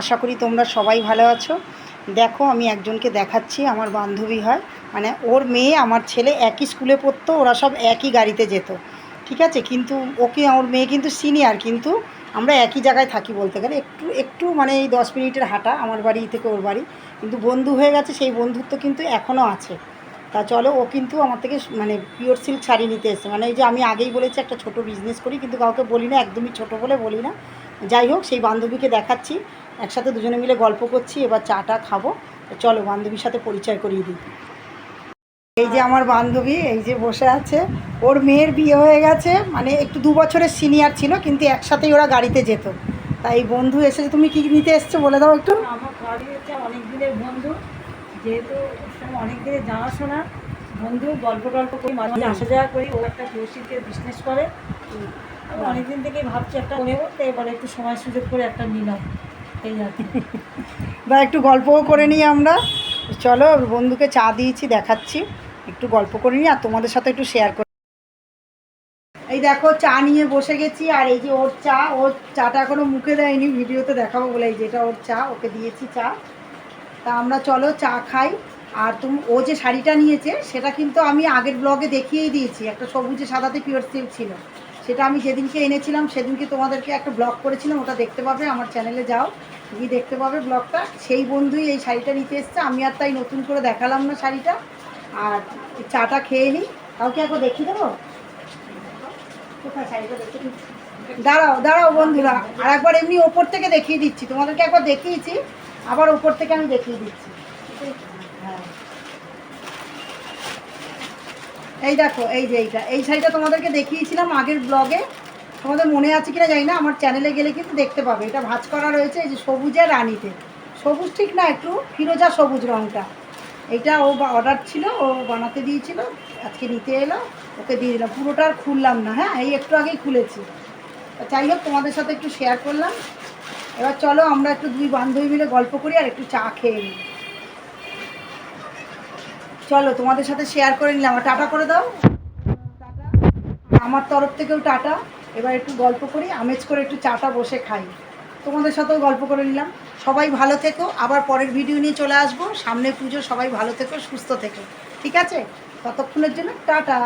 আশা করি তোমরা সবাই ভালো আছো। দেখো, আমি একজনকে দেখাচ্ছি, আমার বান্ধবী হয়। মানে ওর মেয়ে, আমার ছেলে একই স্কুলে পড়তো, ওরা সব একই গাড়িতে যেত। ঠিক আছে? কিন্তু ওকে ওর মেয়ে কিন্তু সিনিয়র, কিন্তু আমরা একই জায়গায় থাকি বলতে গেলে। একটু একটু মানে এই দশ মিনিটের হাঁটা, আমার বাড়ি থেকে ওর বাড়ি। কিন্তু বন্ধু হয়ে গেছে, সেই বন্ধুত্ব কিন্তু এখনও আছে। তা চলো, ও কিন্তু আমার থেকে মানে পিওর সিল্ক শাড়ি নিতে এসেছে। মানে এই যে আমি আগেই বলেছি, একটা ছোট বিজনেস করি, কিন্তু কাউকে বলি না, একদমই ছোট বলে বলি না। যাই হোক, সেই বান্ধবীকে দেখাচ্ছি। একসাথে দুজনে মিলে গল্প করছি, এবার চাটা খাব। চলো, বান্ধবীর সাথে পরিচয় করিয়ে দিই। এই যে আমার বান্ধবী, এই যে বসে আছে, ওর মেয়ের বিয়ে হয়ে গেছে মানে একটু দু বছরের সিনিয়র ছিল, কিন্তু একসাথেই ওরা গাড়িতে যেত। তাই বন্ধু এসেছে, তুমি কি নিতে এসছো বলে দাও একটু। আমার বাড়ি হচ্ছে অনেক দিনের বন্ধু, যেহেতু অনেক দিনের জানাশোনা বন্ধু, গল্প টল্প করি, মাঝে আসা যাওয়া করি, ও একটা কেউসিতে বিজনেস করে। আমি অনেকদিন থেকেই ভাবছি একটা নেব, তো এবারে একটু সময় সুযোগ করে একটা নিলাম। এই আর বা একটু গল্পও করে নিই আমরা। চলো, বন্ধুকে চা দিয়েছি, দেখাচ্ছি। একটু গল্প করে নিই, আর তোমাদের সাথে একটু শেয়ার করি। এই দেখো, চা নিয়ে বসে গেছি, আর এই যে ওর চা, ওর চাটা এখনও মুখে দেয়নি, ভিডিওতে দেখাবো বলে, এই যে এটা ওর চা, ওকে দিয়েছি চা। তা আমরা চলো চা খাই। আর তুমি, ও যে শাড়িটা নিয়েছে, সেটা কিন্তু আমি আগের ব্লগে দেখিয়েই দিয়েছি। একটা সবুজে সাদাতে পিওর সিল্ক ছিল। সেটা আমি যেদিনকে এনেছিলাম, সেদিনকে তোমাদেরকে একটা ব্লগ করেছিলাম, ওটা দেখতে পাবে, আমার চ্যানেলে যাও। গিয়ে দেখতে পাবে ব্লগটা সেই বন্ধুই এই শাড়িটা নিতে এসছে। আমি আর তাই নতুন করে দেখালাম না শাড়িটা। আর চাটা খেয়ে নিই কাউকে একবার দেখিয়ে দেবো? দাঁড়াও দাঁড়াও বন্ধুরা। আর একবার এমনি ওপর থেকে দেখিয়ে দিচ্ছি। তোমাদেরকে একবার দেখিয়েছি। আবার ওপর থেকে আমি দেখিয়ে দিচ্ছি। এই দেখো, এই যে এইটা। এই শাড়িটা তোমাদেরকে দেখিয়েছিলাম আগের ব্লগে তোমাদের মনে আছে কিনা জানি না, আমার চ্যানেলে গেলে কিন্তু দেখতে পাবে। এটা ভাজ করা রয়েছে, এই যে সবুজে রানিতে। সবুজ ঠিক না, একটু ফিরোজা সবুজ রঙটা এইটা ও অর্ডার ছিল, ও বানাতে দিয়েছিল, আজকে নিতে এলো, ওকে দিয়ে দিলাম। পুরোটা আর খুললাম না হ্যাঁ? এই একটু আগেই খুলেছি। যাই হোক, তোমাদের সাথে একটু শেয়ার করলাম। এবার চলো, আমরা একটু দুই বান্ধবী মিলে গল্প করি আর একটু চা খেয়ে নিই। চলো, তোমাদের সাথে শেয়ার করে নিলাম। টাটা করে দাও। টাটা আমার তরফ থেকেও টাটা। এবার একটু গল্প করি, আমেজ করে একটু চাটা বসে খাই। তোমাদের সাথেও গল্প করে নিলাম। সবাই ভালো থেকো। আবার পরের ভিডিও নিয়ে চলে আসব। সামনে পুজো, সবাই ভালো থেকো, সুস্থ থেকো। ঠিক আছে? ততক্ষণের জন্য টাটা।